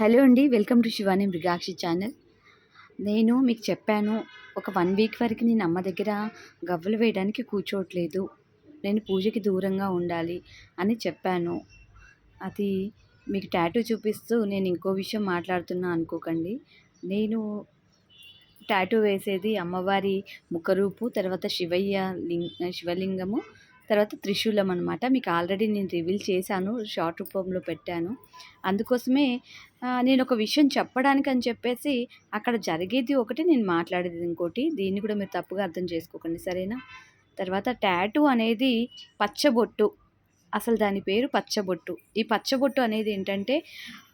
Hello అండి welcome to Shivani Mrigakshi channel. నేను మీకు చెప్పాను ఒక వన్ వీక్ వరకు నేను అమ్మ దగ్గర గవ్వలు వేయడానికి కూర్చోవట్లేదు. నేను పూజకి దూరంగా ఉండాలి అని చెప్పాను. అది మీకు టాటూ చూపిస్తూ నేను ఇంకో విషయం మాట్లాడుతున్నా అనుకోకండి. నేను టాటూ వేసేది అమ్మవారి ముఖరూపు తర్వాత శివయ్య లింగ శివలింగము తర్వాత త్రిశూలం అనమాట మీకు ఆల్రెడీ నేను రివీల్ చేశాను షార్ట్ రూపంలో పెట్టాను. అందుకోసమే నేను ఒక విషయం చెప్పడానికి అని చెప్పేసి అక్కడ జరిగేది ఒకటి నేను మాట్లాడేది ఇంకోటి. దీన్ని కూడా మీరు తప్పుగా అర్థం చేసుకోకండి సరేనా? తర్వాత ట్యాటూ అనేది పచ్చబొట్టు. అసలు దాని పేరు పచ్చబొట్టు. ఈ పచ్చబొట్టు అనేది ఏంటంటే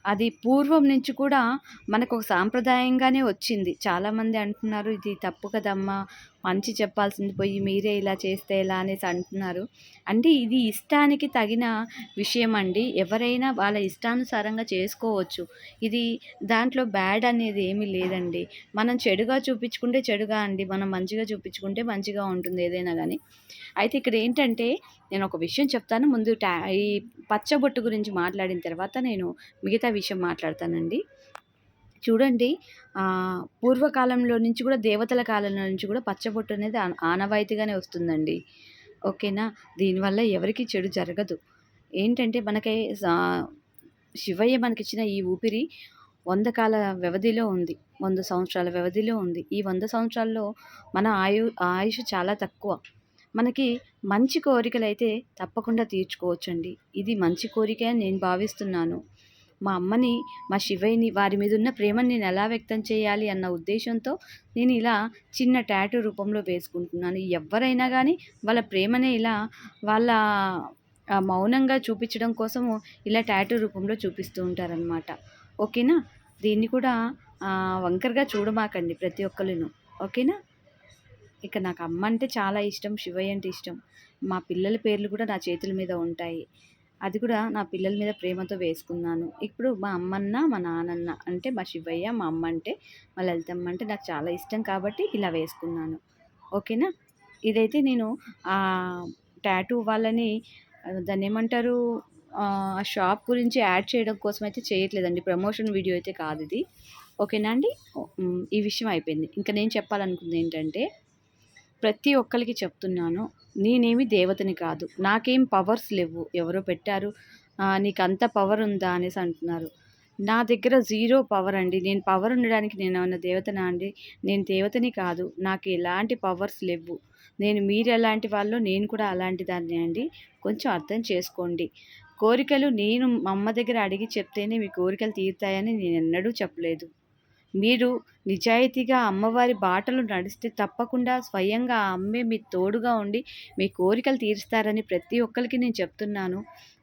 అది పూర్వం నుంచి కూడా మనకు ఒక సాంప్రదాయంగానే వచ్చింది. చాలామంది అంటున్నారు ఇది తప్పు కదమ్మా మంచి చెప్పాల్సింది పోయి మీరే ఇలా చేస్తే ఎలా? అనేసి అంటున్నారు. అంటే ఇది ఇష్టానికి తగిన విషయం అండి ఎవరైనా వాళ్ళ ఇష్టానుసారంగా చేసుకోవచ్చు. ఇది దాంట్లో బ్యాడ్ అనేది ఏమీ లేదండి. మనం చెడుగా చూపించుకుంటే చెడుగా అండి. మనం మంచిగా చూపించుకుంటే మంచిగా ఉంటుంది ఏదైనా కానీ అయితే ఇక్కడ ఏంటంటే నేను ఒక విషయం చెప్తాను. ముందు టా ఈ పచ్చబొట్టు గురించి మాట్లాడిన తర్వాత నేను మిగతా విషయం మాట్లాడతానండి. చూడండి పూర్వకాలంలో నుంచి కూడా దేవతల కాలంలో నుంచి కూడా పచ్చబొట్టు అనేది ఆనవాయితీగానే వస్తుందండి. ఓకేనా? దీనివల్ల ఎవరికి చెడు జరగదు. ఏంటంటే మనకి శివయ్య మనకిచ్చిన ఈ ఊపిరి వంద కాల వ్యవధిలో ఉంది. వంద సంవత్సరాల వ్యవధిలో ఉంది. ఈ వంద సంవత్సరాల్లో మన ఆయు ఆయుష్ చాలా తక్కువ. మనకి మంచి కోరికలు అయితే తప్పకుండా తీర్చుకోవచ్చండి. ఇది మంచి కోరిక అని నేను భావిస్తున్నాను. మా అమ్మని మా శివయ్యని వారి మీద ఉన్న ప్రేమని నేను ఎలా వ్యక్తం చేయాలి అన్న ఉద్దేశంతో నేను ఇలా చిన్న ట్యాటూ రూపంలో వేసుకుంటున్నాను. ఎవరైనా కానీ వాళ్ళ ప్రేమనే ఇలా వాళ్ళ మౌనంగా చూపించడం కోసము ఇలా ట్యాటూ రూపంలో చూపిస్తూ ఉంటారనమాట ఓకేనా? దీన్ని కూడా వంకరగా చూడమాకండి ప్రతి ఒక్కరిను ఓకేనా? ఇక నాకు అమ్మ అంటే చాలా ఇష్టం శివయ్య అంటే ఇష్టం. మా పిల్లల పేర్లు కూడా నా చేతుల మీద ఉంటాయి. అది కూడా నా పిల్లల మీద ప్రేమతో వేసుకున్నాను. ఇప్పుడు మా అమ్మన్న మా నాన్నన్న అంటే మా శివయ్య మా అమ్మ అంటే మా లలితమ్మ అంటే నాకు చాలా ఇష్టం కాబట్టి ఇలా వేసుకున్నాను. ఓకేనా? ఇదైతే నేను ఆ ట్యాటూ వాళ్ళని దాన్ని ఏమంటారు? ఆ షాప్ గురించి యాడ్ చేయడం కోసం అయితే చేయట్లేదండి. ప్రమోషన్ వీడియో అయితే కాదు ఇది. ఓకేనా అండి? ఈ విషయం అయిపోయింది. ఇంకా నేను చెప్పాలనుకుంది ఏంటంటే ప్రతి ఒక్కరికి చెప్తున్నాను నేనేమి దేవతని కాదు. నాకేం పవర్స్ లేవు. ఎవరో పెట్టారు. నీకు అంత పవర్ ఉందా అనేసి అంటున్నారు. నా దగ్గర జీరో పవర్ అండి. నేను పవర్ ఉండడానికి నేను ఏమైనా దేవతనా అండి? నేను దేవతని కాదు. నాకు ఎలాంటి పవర్స్ లేవు. నేను మీరు ఎలాంటి వాళ్ళు నేను కూడా అలాంటి దాన్ని అండి. కొంచెం అర్థం చేసుకోండి. కోరికలు నేను మా అమ్మ దగ్గర అడిగి చెప్తేనే మీ కోరికలు తీరుతాయని నేను ఎన్నడూ చెప్పలేదు. మీరు నిజాయితీగా అమ్మవారి బాటలు నడిస్తే తప్పకుండా స్వయంగా ఆ అమ్మే మీ తోడుగా ఉండి మీ కోరికలు తీరుస్తారని ప్రతి ఒక్కరికి నేను చెప్తున్నాను.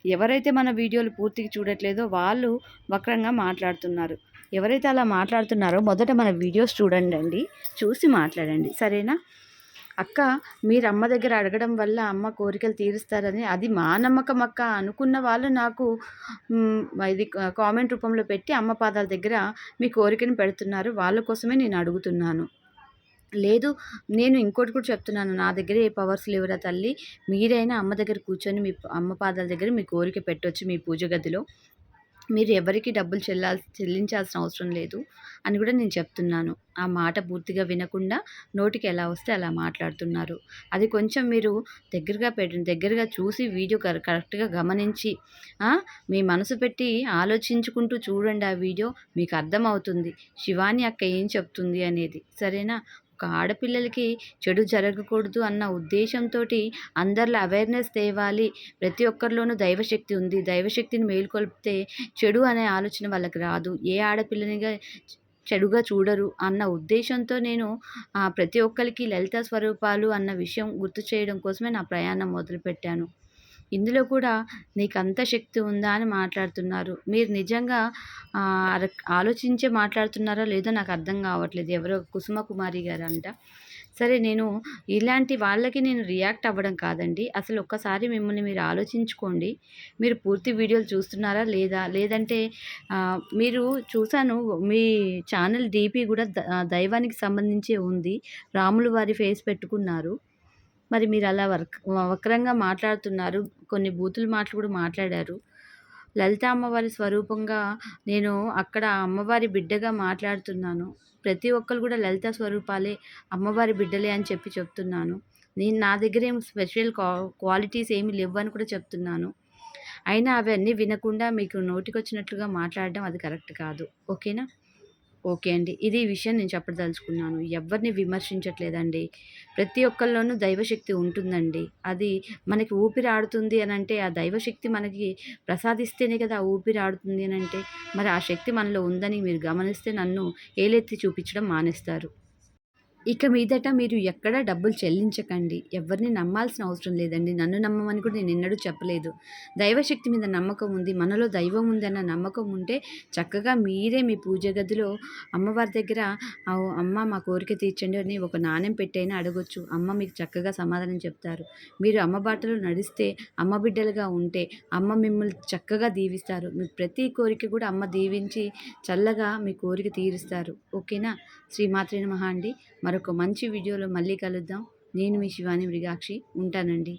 ఎవరైతే మన వీడియోలు పూర్తిగా చూడట్లేదో వాళ్ళు వక్రంగా మాట్లాడుతున్నారు. ఎవరైతే అలా మాట్లాడుతున్నారో మొదట మన వీడియోస్ చూడండి అండి చూసి మాట్లాడండి. సరేనా? అక్క మీరు అమ్మ దగ్గర అడగడం వల్ల అమ్మ కోరికలు తీరుస్తారని అది మా నమ్మకం అక్క. అనుకున్న వాళ్ళు నాకు ఇది కామెంట్ రూపంలో పెట్టి అమ్మ పాదాల దగ్గర మీ కోరికను పెడుతున్నారు. వాళ్ళ కోసమే నేను అడుగుతున్నాను. లేదు నేను ఇంకోటి కూడా చెప్తున్నాను. నా దగ్గర ఏ పవర్స్ లేవురా తల్లి? మీరైనా అమ్మ దగ్గర కూర్చొని మీ అమ్మ పాదాల దగ్గర మీ కోరిక పెట్టవచ్చు మీ పూజ గదిలో. మీరు ఎవరికి డబ్బులు చెల్లాల్సి చెల్లించాల్సిన అవసరం లేదు అని కూడా నేను చెప్తున్నాను. ఆ మాట పూర్తిగా వినకుండా నోటికి ఎలా వస్తే అలా మాట్లాడుతున్నారు. అది కొంచెం మీరు దగ్గరగా పెట్టండి దగ్గరగా చూసి వీడియో కరెక్ట్గా గమనించి మీ మనసు పెట్టి ఆలోచించుకుంటూ చూడండి ఆ వీడియో మీకు అర్థమవుతుంది. శివాని అక్క ఏం చెప్తుంది అనేది. సరేనా? ఒక ఆడపిల్లలకి చెడు జరగకూడదు అన్న ఉద్దేశంతో అందరిలో అవేర్నెస్ తేవాలి. ప్రతి ఒక్కరిలోనూ దైవశక్తి ఉంది. దైవశక్తిని మేలుకొల్పితే చెడు అనే ఆలోచన వాళ్ళకి రాదు. ఏ ఆడపిల్లనిగా చెడుగా చూడరు అన్న ఉద్దేశంతో నేను ప్రతి ఒక్కరికి లలిత స్వరూపాలు అన్న విషయం గుర్తు చేయడం కోసమే నా ప్రయాణం మొదలుపెట్టాను. ఇందులో కూడా నీకు అంత శక్తి ఉందా అని మాట్లాడుతున్నారు. మీరు నిజంగా ఆలోచించే మాట్లాడుతున్నారో లేదో నాకు అర్థం కావట్లేదు. ఎవరో కుసుమ కుమారి గారు అంట సరే నేను ఇలాంటి వాళ్ళకి నేను రియాక్ట్ అవ్వడం కాదండి. అసలు ఒక్కసారి మిమ్మల్ని మీరు ఆలోచించుకోండి. మీరు పూర్తి వీడియోలు చూస్తున్నారా లేదా? లేదంటే మీరు చూశాను మీ ఛానల్ డీపీ కూడా దైవానికి సంబంధించి ఉంది. రాములు వారి ఫేస్ పెట్టుకున్నారు. మరి మీరు అలా వర్క్ వక్రంగా మాట్లాడుతున్నారు. కొన్ని బూతులు మాటలు కూడా మాట్లాడారు. లలిత అమ్మవారి స్వరూపంగా నేను అక్కడ అమ్మవారి బిడ్డగా మాట్లాడుతున్నాను. ప్రతి ఒక్కరు కూడా లలిత స్వరూపాలే అమ్మవారి బిడ్డలే అని చెప్పి చెప్తున్నాను. నేను నా దగ్గర ఏం స్పెషల్ క్వా క్వాలిటీస్ ఏమి లేవని కూడా చెప్తున్నాను. అయినా అవన్నీ వినకుండా మీకు నోటికొచ్చినట్లుగా మాట్లాడడం అది కరెక్ట్ కాదు. ఓకేనా? ఓకే అండి. ఇది విషయం నేను చెప్పదలుచుకున్నాను. ఎవరిని విమర్శించట్లేదండి. ప్రతి ఒక్కళ్ళలోనూ దైవశక్తి ఉంటుందండి. అది మనకి ఊపిరి ఆడుతుంది అని అంటే ఆ దైవశక్తి మనకి ప్రసాదిస్తేనే కదా ఆ ఊపిరి ఆడుతుంది అని అంటే మరి ఆ శక్తి మనలో ఉందని మీరు గమనిస్తే నన్ను ఏలెత్తి చూపించడం మానేస్తారు. ఇక మీదట మీరు ఎక్కడ డబ్బులు చెల్లించకండి. ఎవరిని నమ్మాల్సిన అవసరం లేదండి. నన్ను నమ్మమని కూడా నేను ఎన్నడూ చెప్పలేదు. దైవశక్తి మీద నమ్మకం ఉంది. మనలో దైవం ఉందన్న నమ్మకం ఉంటే చక్కగా మీరే మీ పూజ గదిలో అమ్మవారి దగ్గర అమ్మ మా కోరిక తీర్చండి అని ఒక నాణ్యం పెట్టైనా అడగొచ్చు. అమ్మ మీకు చక్కగా సమాధానం చెప్తారు. మీరు అమ్మ బాటలో నడిస్తే అమ్మ బిడ్డలుగా ఉంటే అమ్మ మిమ్మల్ని చక్కగా దీవిస్తారు. మీ ప్రతి కోరిక కూడా అమ్మ దీవించి చల్లగా మీ కోరిక తీరుస్తారు. ఓకేనా? శ్రీమాత్రి నమః అండి. మరొక మంచి వీడియోలో మళ్ళీ కలుద్దాం. నేను మీ శివాని మృగాక్షి. ఉంటానండి.